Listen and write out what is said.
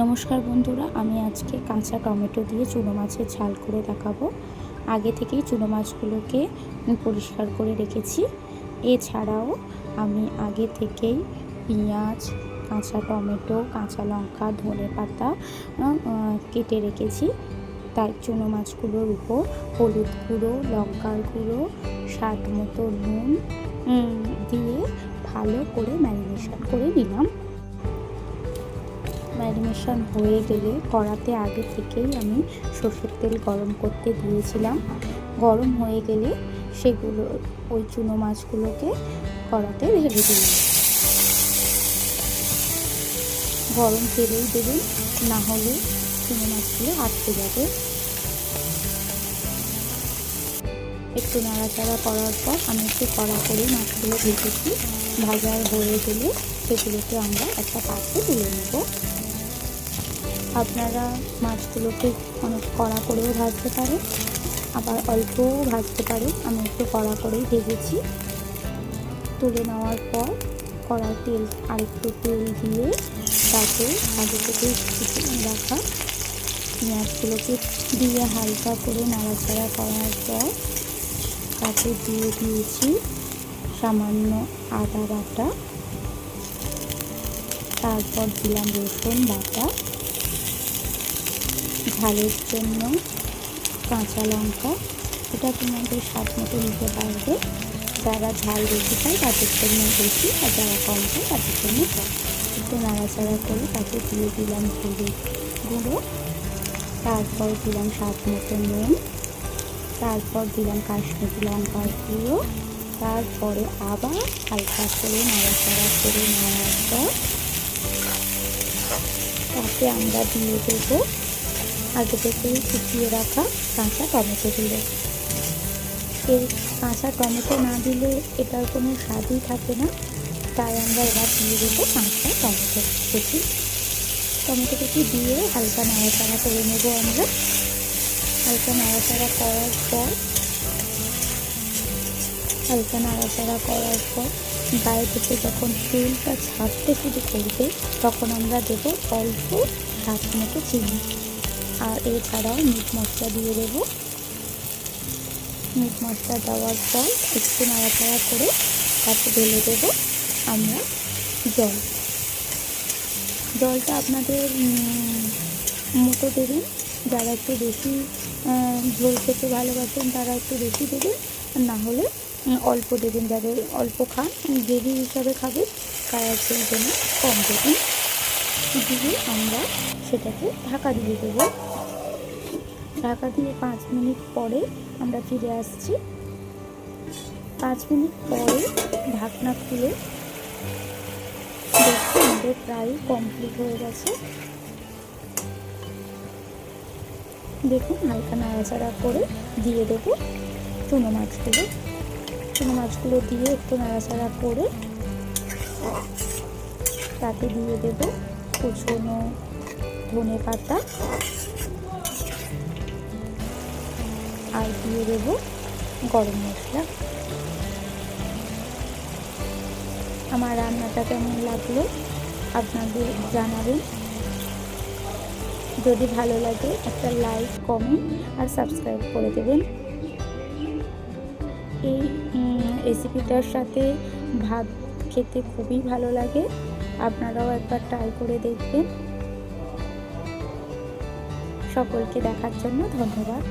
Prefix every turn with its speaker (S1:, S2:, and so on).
S1: নমস্কার বন্ধুরা, আমি আজকে কাঁচা টমেটো দিয়ে চুনো মাছের ঝাল করে দেখাবো। আগে থেকেই চুনো মাছগুলোকে পরিষ্কার করে রেখেছি। এছাড়াও আমি আগে থেকেই পেঁয়াজ, কাঁচা টমেটো, কাঁচা লঙ্কা, ধনে পাতা কেটে রেখেছি। তাই চুনো মাছগুলোর উপর হলুদ গুঁড়ো, লঙ্কার গুঁড়ো, স্বাদ মতো নুন দিয়ে ভালো করে ম্যারিনেশন করে নিলাম। ম্যারিনেশন হয়ে গেলে কড়াতে আগে থেকেই আমি সর্ষের তেল গরম করতে দিয়েছিলাম। গরম হয়ে গেলে সেগুলো, ওই চুনো মাছগুলোকে কড়াতে ঢেলে দিলাম। গরম তেলেই দেবেন, না হলে চুনো মাছগুলো আটকে যাবে। একটু নাড়াচাড়া করার পর আমি একটু কড়া করে মাছগুলো ভেজেছি। ভাজা হয়ে গেলে সেগুলোকে আমরা একটা পাত্রে তুলে নেব। আপনারা মাছগুলোকে অনেক কড়া করেও ভাজতে পারেন আবার অল্পও ভাজতে পারেন আমি একটু কড়া করেই ভেজেছি। তুলে নেওয়ার পর কড়াই তেল আরেকটু তেল দিয়ে তাতে আগে থেকে রাখা পেঁয়াজগুলোকে দিয়ে হালকা করে নাড়াচাড়া করার পর তাতে দিয়ে দিয়েছি সামান্য আদা বাটা, তারপর দিলাম রসুন বাটা। ঝালের জন্য কাঁচা লঙ্কা। এটা তোমাদের স্বাদ মতো নিতে পারবে। যারা ঝাল বেশি খায়, তাদের জন্য বেশি, আর যারা কম খায়, তাদের জন্য কম। একটু নাড়াচাড়া করে তাতে দিয়ে দিলাম হলুদ গুঁড়ো। তারপর দিলাম স্বাদ মতো নুন। তারপর দিলাম কাশ্মীরি লঙ্কার গুঁড়ো। তারপরে আবার হালকা করে নাড়াচাড়া করে নেওয়ার পর তাতে আমরা দিয়ে দেবো আগে থেকে শুকিয়ে রাখা কাঁচা টমেটোগুলো এই কাঁচা টমেটো না দিলে এটার কোনো স্বাদই থাকে না। তাই আমরা এবার দিয়ে দেবো কাঁচা টমেটো। কুচি টমেটো কুচি দিয়ে হালকা নাড়াচাড়া করে নেব আমরা। হালকা নাড়াচাড়া করার পর, হালকা নাড়াচাড়া করার পর গায়ে থেকে যখন তেলটা ছাড়তে শুরু করবে, তখন আমরা দেব অল্প স্বাদ মতো চিনি। আর এছাড়াও মিট মশলা দিয়ে দেব। মিট মশলা দেওয়ার পর একটু নাড়াচাড়া করে তাতে ঢেলে দেব আমরা জল। জলটা আপনাদের মতো দেবেন। যারা একটু বেশি ঝোল খেতে ভালোবাসেন তারা একটু বেশি দেবেন। না হলে অল্প দেবেন যাদের অল্প খান গ্রেভি হিসাবে খাবে, তারা সেই জন্য কম দেবেন। দিয়ে আমরা সেটাকে ঢাকা দিয়ে দেবো। ঢাকা দিয়ে পাঁচ মিনিট পরে আমরা ফিরে আসছি। পাঁচ মিনিট পরে ঢাকনা খুলে দেখছি আমাদের প্রায় কমপ্লিট হয়ে গেছে। দেখুন হালকা নাড়াচাড়া করে দিয়ে দেবো চুনো মাছগুলো। চুনো মাছগুলো দিয়ে একটু নাড়াচাড়া করে তাতে দিয়ে দেবো। কুচনো ধনে পাতা। আর দিয়ে দেবো গরম মশলা। আমার রান্নাটা কেমন লাগল আপনাদের জানাবেন। যদি ভালো লাগে একটা লাইক, কমেন্ট আর সাবস্ক্রাইব করে দেবেন। এই রেসিপিটার সাথে ভাত খেতে খুবই ভালো লাগে। আপনারাও একবার ট্রাই করে দেখবেন। সকলকে দেখার জন্য ধন্যবাদ।